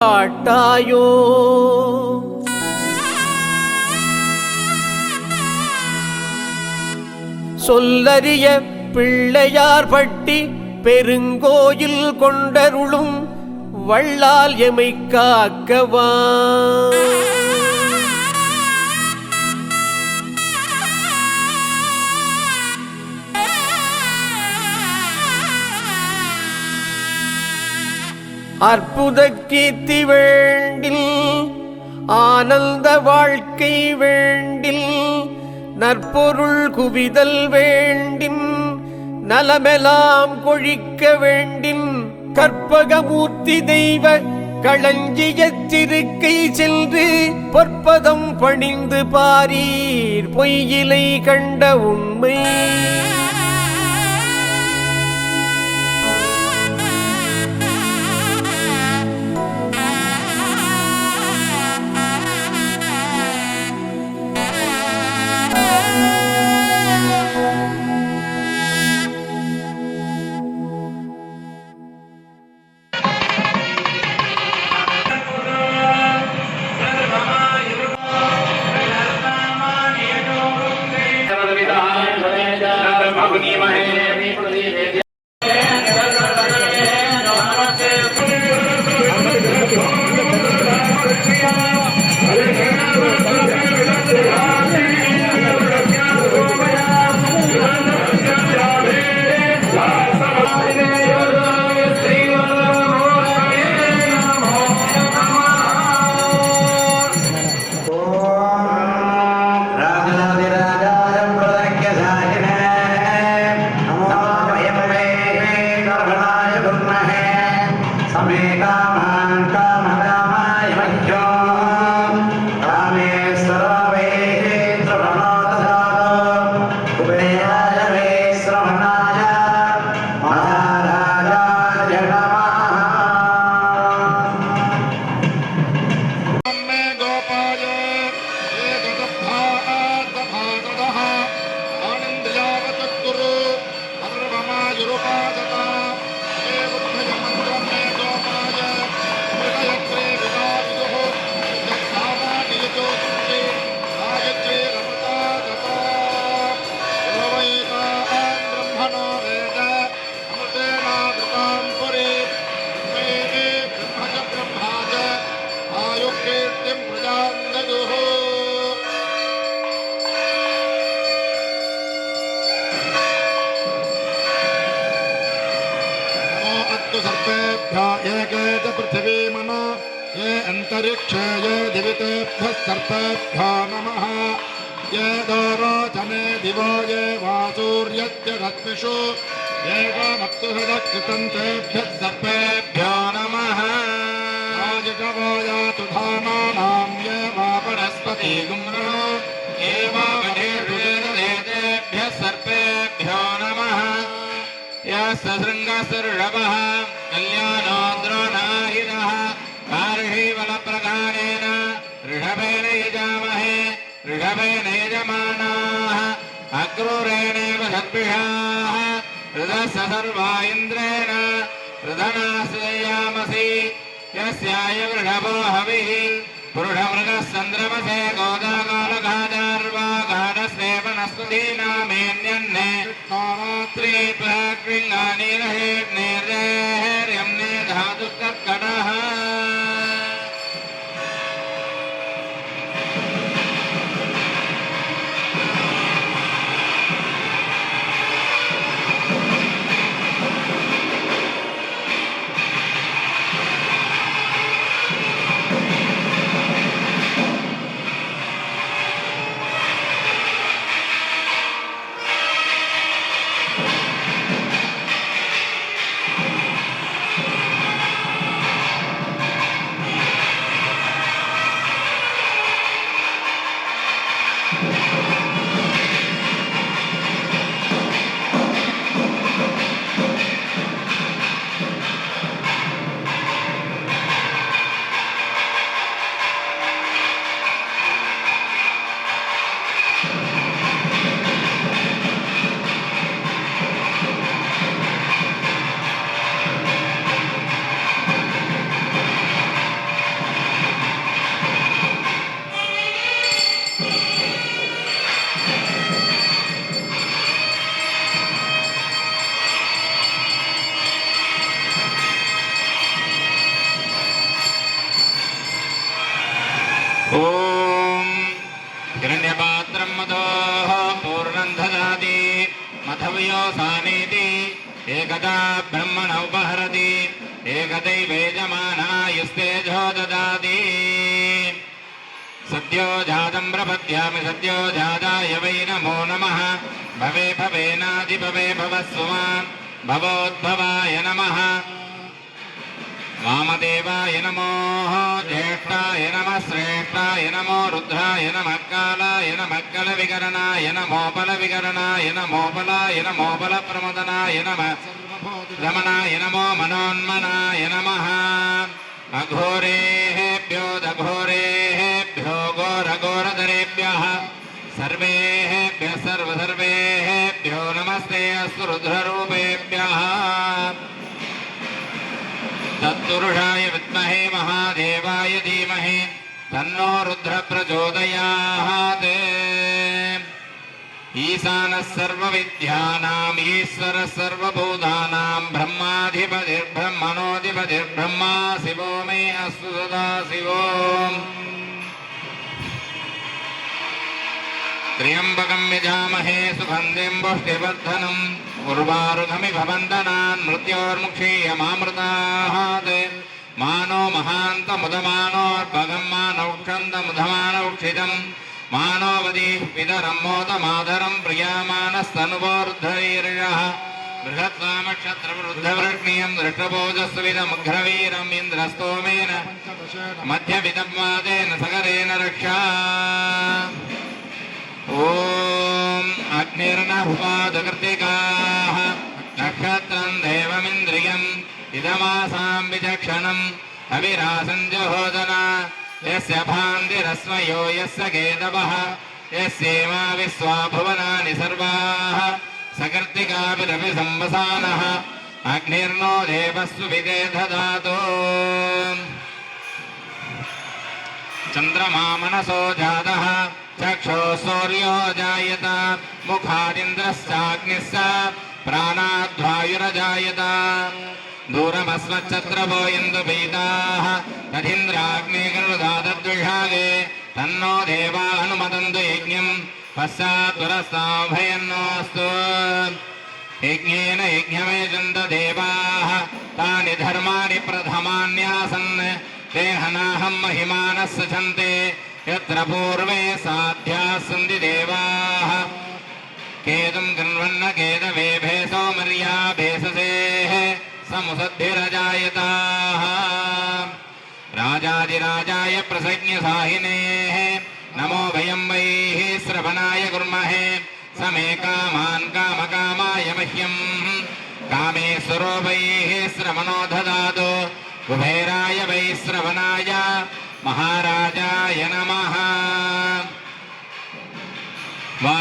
காட்டாயோ? சொல்லறிய பிள்ளையார் பட்டி பெருங்கோயில் கொண்டருளும் வள்ளால் எமை காக்கவா? அற்புத கீர்த்தி வேண்டில் ஆனந்த வாழ்க்கை வேண்டில் நற்பொருள் குவிதல் வேண்டின் நலமெலாம் கொழிக்க வேண்டின் கற்பகமூர்த்தி தெய்வ களஞ்சிய திருக்கை சென்று பொற்பதம் பணிந்து பாரீர் பொய்யிலை கண்ட உண்மை. च पृथिवीमन ये अन्तरिक्षे ये दिवितेभ्यः सर्पेभ्यो नमः। ये दोरोचने दिवो, ये वासूर्यद्यरश्मिषु ये गोमप्सुहृदकृतं तेभ्यः सर्पेभ्यो नमः। धामानां, ये वा वनस्पति गुम्रणो ये वा ऋषभेण यजामहे ऋषभेण यजमानाः अक्रूरेणेव सद्भिषाः हृदस्य सर्वा इन्द्रेण हृदनाश्रयामसि यस्याय वृषभो हविः पुरुषमृगः सन्द्रमसे गोदाकालघाजार्वाघाटस्ते वनस्पतीनामेन्यन्ने त्रिप्राक्रिङ्गानिरहेर्नेर्यं ॐ हिरण्यपात्रं मधोः पूर्णं ददाति मथव्योसानीति एकदा ब्रह्मण उपहरति एकदैवेजमानायुस्तेजो ददाति। सद्यो जातं प्रपद्यामि, सद्यो जाताय वै नमो नमः। भवे भवेनादिभवे भवस्वमान् भवोद्भवाय नमः। వామదేవాయ నమో జ్యేష్ఠాయ నమ శ్రేష్ఠాయ నమో రుద్రాయ నమకాలాయ నమక్కల విగరణాయ నమోపల విగరణాయ నమోపలాయ నమోపల ప్రమదనాయ నమ రమణాయ నమో మనోన్మనాయ నమ అఘోరేభ్యో దఘోరేభ్యో ఘోరఘోరధరేభ్య సర్వేభ్య సర్వసర్వేభ్యో నమస్తే అస్తు రుద్రరూపే तत्पुरुषाय विद्महे महादेवाय धीमहि तन्नो रुद्र प्रचोदयात् ईशानः सर्वविद्यानाम् ईश्वरः सर्वभूतानां ब्रह्माधिपतिर्ब्रह्मणोऽधिपतिर्ब्रह्मा शिवो मे अस्तु सदा शिवो त्र्यम्बकं यजामहे सुगन्धिं पुष्टिवर्धनम् उर्वारुकमिव वन्दनान् మానో మహాంత ముదమానోర్భగమానోక్షందముధమానౌక్షితం మానోవది పిదరమ్మోత మాధరం ప్రియామానస్తనువోర్ధరీర్య బృహత్వామక్షత్రవృద్ధవృష్ణీయం దృష్టపోజస్విదముఘ్రవీరం ఇంద్రస్తోమేన మధ్యవిదమాదేన సగరేణ రక్షా ఓం అగ్నిర్ణ భువాదకృతికాః నక్షత్రం దేవమింద్రియం इदमासां विचक्षणम् अविरासं जहोदना यस्य भान्तिरस्मयो, यस्य केतवः यस्येमा विश्वा सर्वाः। सकर्तिकाभिरपि अग्निर्नो देवस्व विदे ददातु चन्द्रमा मनसो जातः। चक्षो जायत। मुखादिन्द्रश्चाग्निश्च। प्राणाद्वायुरजायत दूरमस्मच्चत्रभो इन्दुपीताः तदिन्द्राग्निगरुदादद्विषागे तन्नो देवा अनुमदन्तु यज्ञम् पश्चात्पुरस्ताभयन्नोऽस्तु यज्ञेन यज्ञमेजन्त देवाः तानि धर्माणि प्रथमान्यासन् ते हनाहं महिमानः सचन्ते यत्र पूर्वे साध्याः सन्ति देवाः केदुं गृह्णन्न केदवेभे सौमर्या भेषसेः समुसद्भिरजायताः राजाधिराजाय प्रसज्ञसाहिनेः नमो वयं वैः श्रवणाय कुर्महे। समे कामान् कामकामाय मह्यम् कामेश्वरो वैः श्रवणो ददातु। कुबेराय वै श्रवणाय। महाराजाय नमः।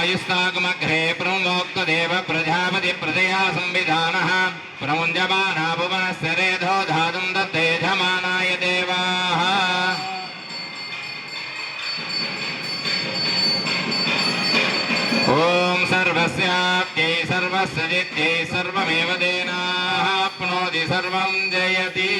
वायुस्तागमग्रे प्रमोक्तदेव प्रजापति प्रजया संविधानः प्रमुञ्जमाना भुवनस्य रेधो धातुं दत्तेजमानाय देवाः ॐ सर्वस्याप्यै सर्वस्य जित्यै सर्वमेव देनाप्नोति सर्वं जयति।